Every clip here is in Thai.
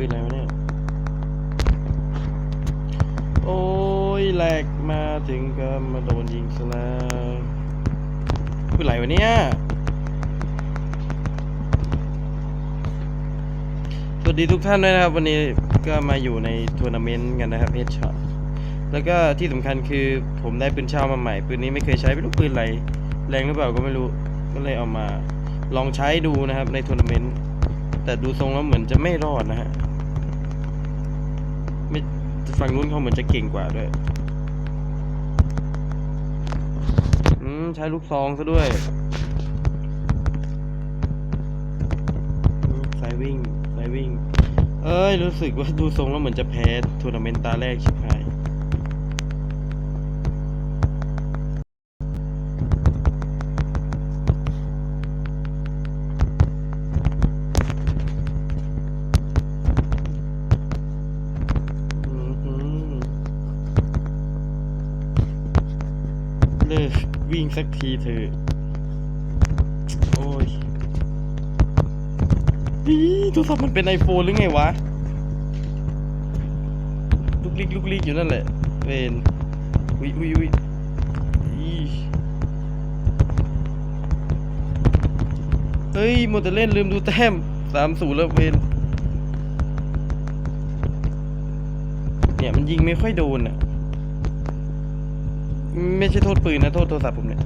ปืนอะไรวะเนี่ย โอ้ยแหลกมาถึงก็มาโดนยิงซะแล้วปืนอะไรวะเนี่ยสวัสดีทุกท่านด้วยนะครับ วันนี้ก็มาอยู่ในทัวร์นาเมนต์กันนะครับเฮดช็อตแล้วก็ที่สำคัญคือผมได้ปืนเช่ามาใหม่ปืนนี้ไม่เคยใช้ไม่รู้ปืนอะไรแรงหรือเปล่าก็ไม่รู้ก็เลยเอามาลองใช้ดูนะครับในทัวร์นาเมนต์แต่ดูทรงแล้วเหมือนจะไม่รอดนะฮะ ฝั่งนู้นเขาเหมือนจะเก่งกว่าด้วย อืม ใช้ลูกซองซะด้วยสายวิ่งสายวิ่ง เอ้ย รู้สึกว่าดูทรงแล้วเหมือนจะแพ้ทัวร์นาเมนต์ตาแรกชิบหม เลิกวิ่งสักทีเถอะโอ้ยอีโทรศัพท์มันเป็นไอโฟนหรือไงวะ ลุกลิกลุกลิกอยู่นั่นแหละเป็นวิวิวิอีเฮ้ยหมดแต่เล่นลืมดูแต้มสามศูนย์แล้วเวนเนี่ยมันยิงไม่ค่อยโดนอะ ไม่ใช่โทษปืนนะโทษโทรศัพท์ผมเนี่ย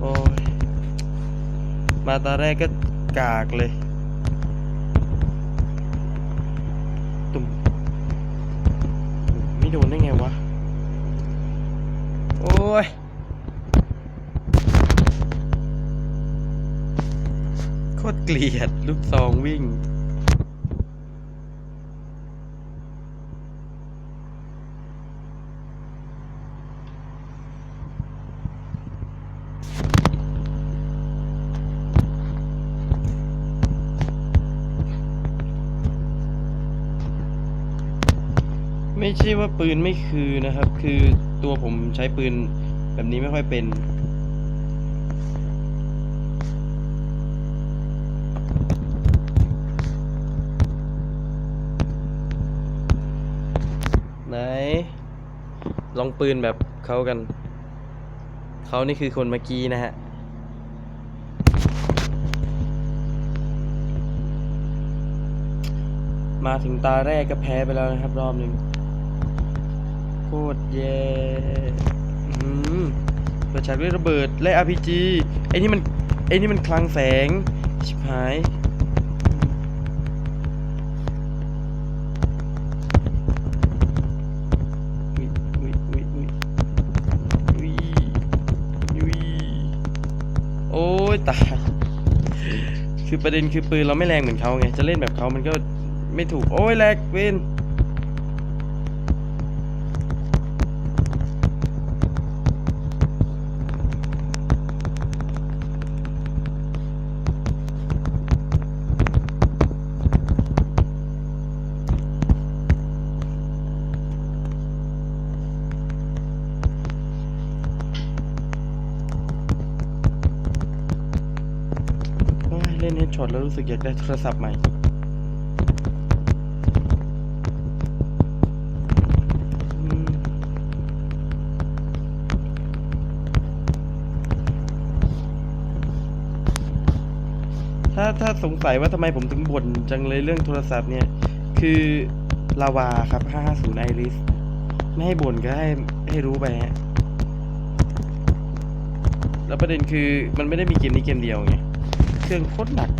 โอ้ย มาตาแรกก็กากเลย ตุ่มไม่โดนได้ไงวะ โอ้ย โคตรเกลียด ลูกซองวิ่ง ใช่ว่าปืนไม่คือนะครับ คือตัวผมใช้ปืนแบบนี้ไม่ค่อยเป็น ไหน ลองปืนแบบเขากัน เขานี่คือคนเมื่อกี้นะฮะมาถึงตาแรกก็แพ้ไปแล้วนะครับ รอบหนึ่ง ตรแย่อื้อหือเปิดฉากด้วยระเบิดและ RPG ไอ้นี่มันไอ้นี่มันคลังแสง ชิบหายอุ๊ยอุ๊ยอุ๊ยอุ๊ยอุ๊ยอุ๊ยโอ้ยตาย คือประเด็นคือปืนเราไม่แรงเหมือนเขาไง จะเล่นแบบเขามันก็ไม่ถูก โอ้ยแลกเวน ดช็อตแล้วรู้สึกอยากได้โทรศัพท์ใหม่ ถ้าถ้าสงสัยว่าทำไมผมถึงบ่นจังเลยเรื่องโทรศัพท์เนี่ย คือลาวาครับ 550 Iris ไม่ให้บ่นก็ให้ให้รู้ไปฮะแล้วประเด็นคือมันไม่ได้มีเกมนี้เกมเดียวไง เครื่องโคตรหนัก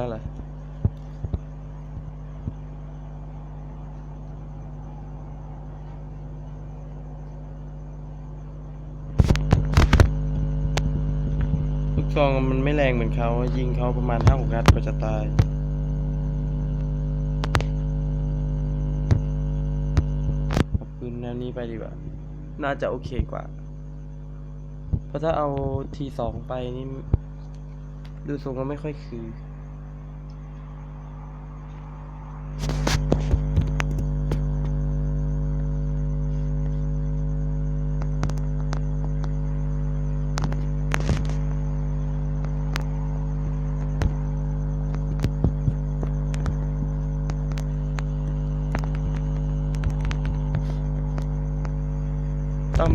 แล้วเหรอลูกซองมันไม่แรงเหมือนเขายิงเขาประมาณห้าหกนัดก็จะตายปืนแนวนี้ไปดีกว่า น่าจะโอเคกว่า เพราะถ้าเอาทีสองไปนี่ ดูทรงก็ไม่ค่อยคือ ตั้ม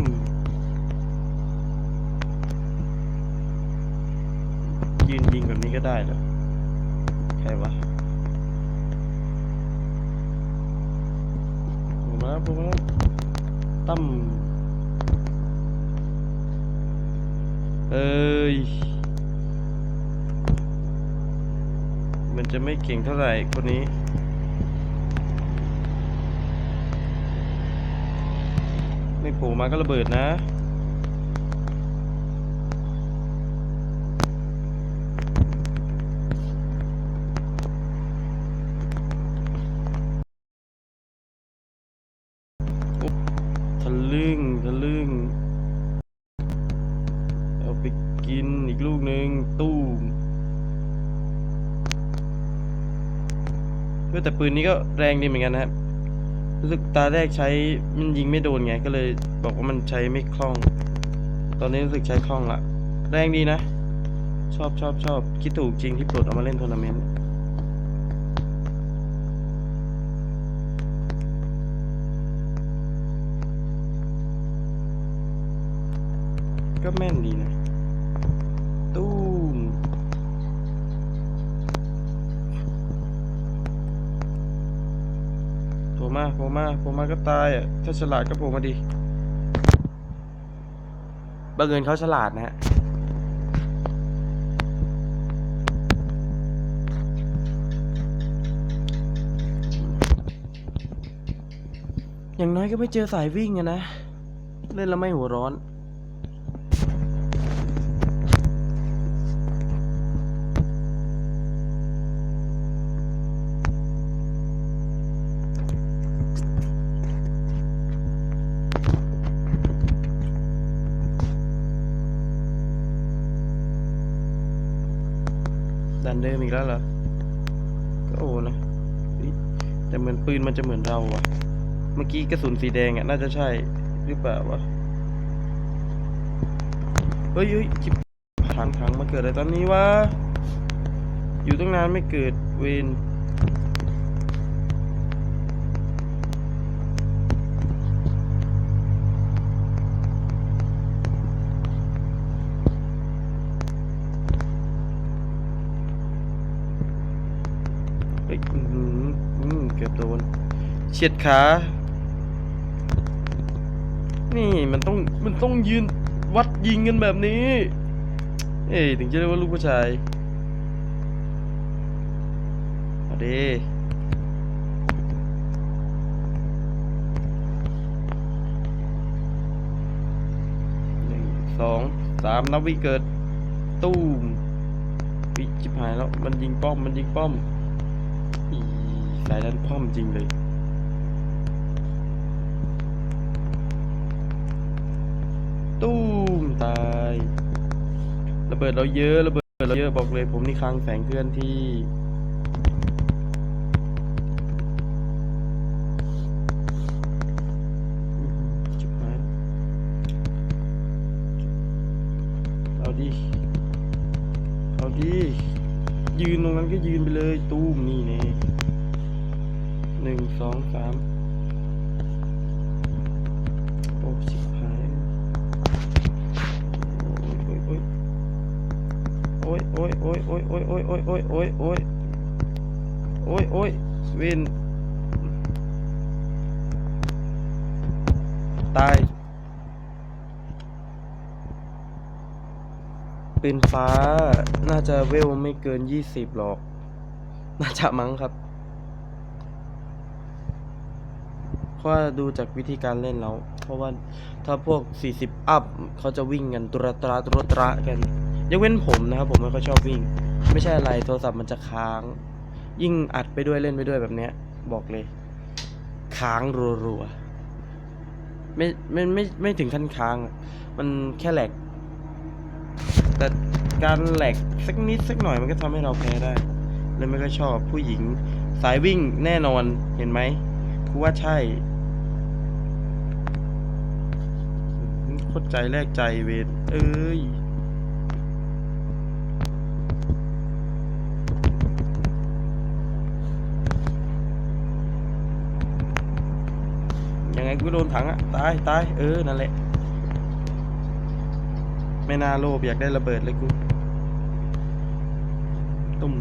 ยืนยิงแบบนี้ก็ได้เหรอใครวะผมมาแล้วผมมาแล้วตั้มเอ้ย มันจะไม่เก่งเท่าไหร่คนนี้ ไม่ โผล่มาก็ระเบิดนะอุ๊บทะลึ่งทะลึ่งเอาไปกินอีกลูกหนึ่งตู้มเฮ้ยแต่ปืนนี้ก็แรงดีเหมือนกันนะครับ รู้สึกตาแรกใช้มันยิงไม่โดนไงก็เลยบอกว่ามันใช้ไม่คล่อง ตอนนี้รู้สึกใช้คล่องละแรงดีนะ ชอบชอบชอบคิดถูกจริงที่ปลดเอามาเล่นทัวร์นาเมนต์ก็แม่นดีนะ ตู้ม โผล่ มาโผล่มาโผล่มาก็ตายอะ ถ้าฉลาดก็โผล่มาดีบังเอิญเขาฉลาดนะฮะอย่างน้อยก็ไม่เจอสายวิ่งอะนะ เล่นแล้วไม่หัวร้อน อีกแล้วเหรอ ก็โอ้นะแต่เหมือนปืนมันจะเหมือนเราอะเมื่อกี้กระสุนสีแดงอะน่าจะใช่หรือเปล่าวะ เฮ้ยเฮ้ยจิบขังขังมาเกิดอะไรตอนนี้วะ อยู่ตั้งนานไม่เกิดเวน เฉียดขา นี่มันต้องมันต้องยืนวัดยิงกันแบบนี้ เอ้ยถึงจะเรียกว่าลูกผู้ชายเอาดีหนึ่งสองสามนับวิเกิด ตู้มวิจิบหายแล้ว มันยิงป้อม มันยิงป้อมอีสายดันป้อมจริงเลย ตู้มตายระเบิดเราเยอะระเบิดเราเยอะบอกเลย ผมนี่คลังแสงเคลื่อนที่ชิบหายเอาดิเอาดิยืนตรงนั้นก็ยืนไปเลย ตู้มนี่แน่หนึ่งสองสาม น ตาย ปืนฟ้า น่าจะเวลไม่เกินยี่สิบหรอก น่าจะมั้งครับเพราะว่าดูจากวิธีการเล่นแล้ว เพราะว่าถ้าพวก 40 อัพเขาจะวิ่งกันตุระตระตุระตระกันยกเว้นผมนะครับ ผมไม่ค่อยชอบวิ่ง ไม่ใช่อะไรโทรศัพท์มันจะค้าง ยิ่งอัดไปด้วยเล่นไปด้วยแบบเนี้ย บอกเลย ค้างรัวๆไม่ไม่ไม่ไม่ถึงขั้นค้าง มันแค่แหลก แต่การแหลกสักนิดสักหน่อยมันก็ทำให้เราแพ้ได้เลยไม่ก็ชอบผู้หญิงสายวิ่งแน่นอนเห็นไหมกูว่าใช่โคตรใจแรกใจเวทเอ้ย ยังไง กูโดนถังอะตายตายเออนั่นแหละ ไม่น่าโลภอยากได้ระเบิดเลยกูตุ่ม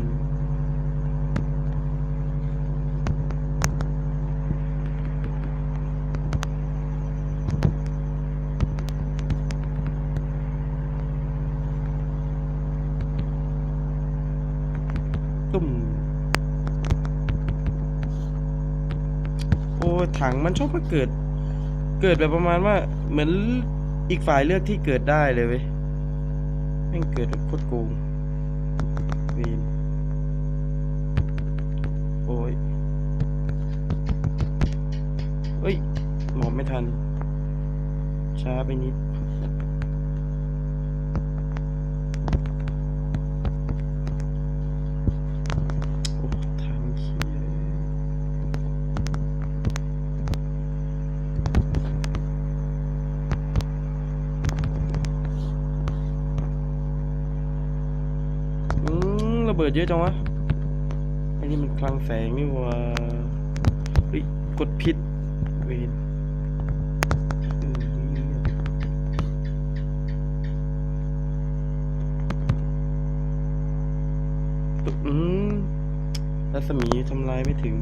ตุ่มโอ้ถังมันชอบมาเกิด เกิดแบบประมาณว่าเหมือนอีกฝ่ายเลือกที่เกิดได้เลยเว้ยแม่งเกิดโคตรโกงเวีนโอ้ยเอ้ยหมอบไม่ทัน ช้าไปนิด บิดเยอะจังวะไอ้นี่มันคลังแสงนี่ว่าเฮ้ยกดผิดเวนอออืมรัศมีทำลายไม่ถึง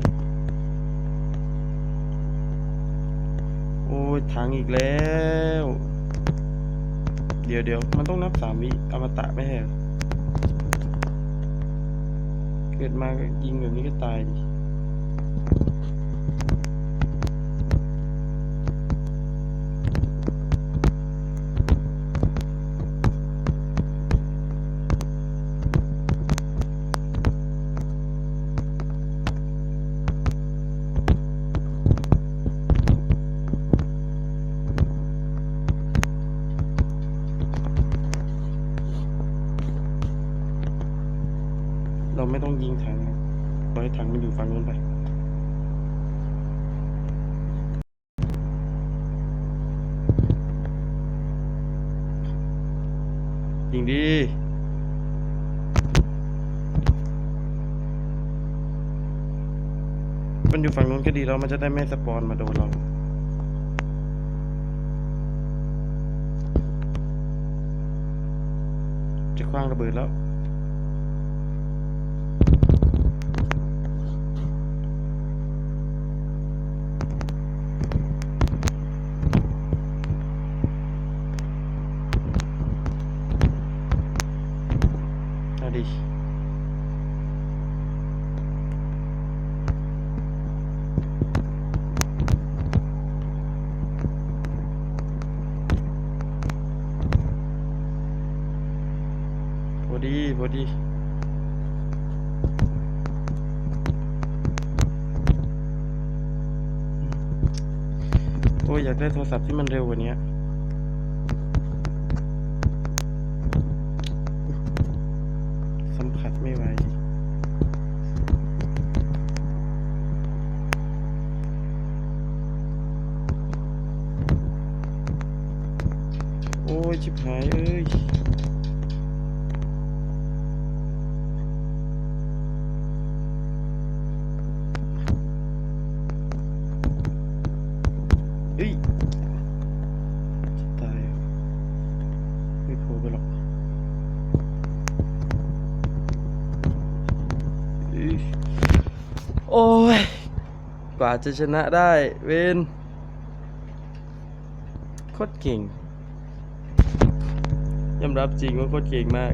โอ้ยทางอีกแล้ว เดี๋ยวเดี๋ยวมันต้องนับสามวิอมตะไม่ใช่เหรอ เกิดมาก็ยิงแบบนี้ก็ตายดิ ดี มันอยู่ฝั่งนู้นก็ดีแล้วมันจะได้ไม่สปอนมาโดนเราจะคว้างระเบิดแล้ว เอาดิพอดี พอดีโอ้ยอยากได้โทรศัพท์ที่มันเร็วกว่านี้สัมผัสไม่ไหวโอ้ยชิบหายเอ้ย ว่าจะชนะได้เวนโคตรเก่งยอมรับจริงว่าโคตรเก่งมาก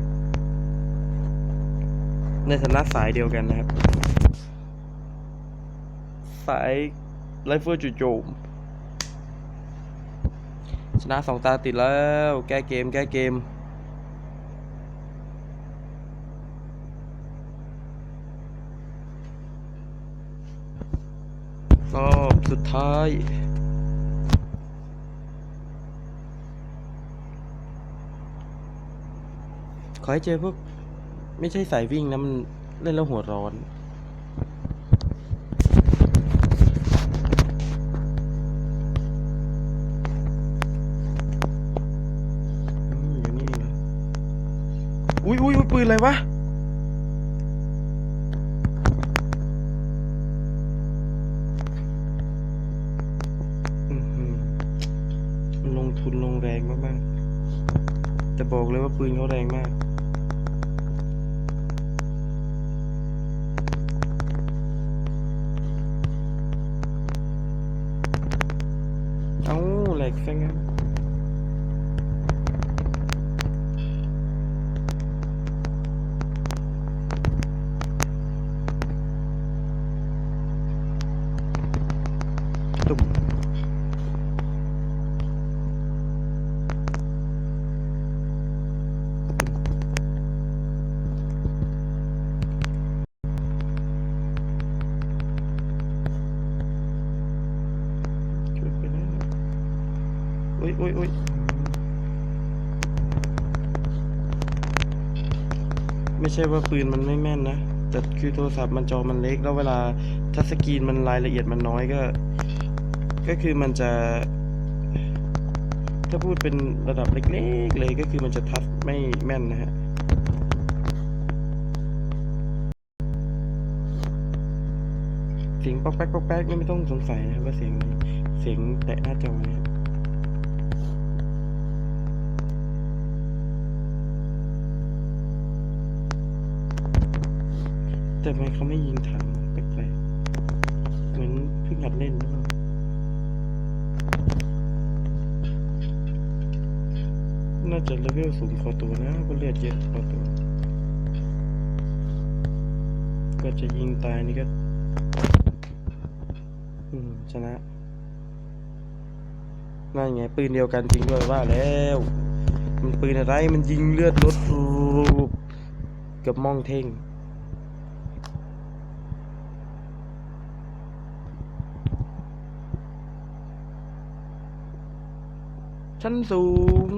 ในฐานะสายเดียวกันนะครับ สายไรเฟิลจู่โจมชนะสองตาติดแล้ว แก้เกม แก้เกม สุดท้ายขอให้เจอพวก ไม่ใช่สายวิ่งนะมันเล่นแล้วหัวร้อนอุ้ยอุ้ยปืนอะไรวะ ปืนเขาแรงมากเอาแหลกซะงั้น ตุบช่วยไปได้หน่อยโอ้ยโอ้ยโอ้ยไม่ใช่ว่าปืนมันไม่แม่นนะ แต่คือโทรศัพท์มันจอมันเล็ก แล้วเวลาทัชสกรีนมันรายละเอียดมันน้อยก็ ก็คือมันจะ ถ้าพูดเป็นระดับเล็กๆเลยก็คือมันจะทัชไม่แม่นนะฮะเสียงป๊อกแป๊กป๊อกแป๊กนี่ไม่ต้องสงสัยนะครับว่าเสียงเสียงแตะหน้าจอนะฮะ แต่ทำไมเขาไม่ยิงถังแปลกๆเหมือนเพิ่งหัดเล่นหรือเปล่าน่าจะเลเวลสูงพอตัวนะก็เลือดเยอะพอตัว ก็จะยิงตายนี่ก็ อืม ชนะนั่นไง ปืนเดียวกันจริงด้วยว่าแล้ว มันปืนอะไรมันยิงเลือดลดรูปกับมองเท่ง ชั้นสูง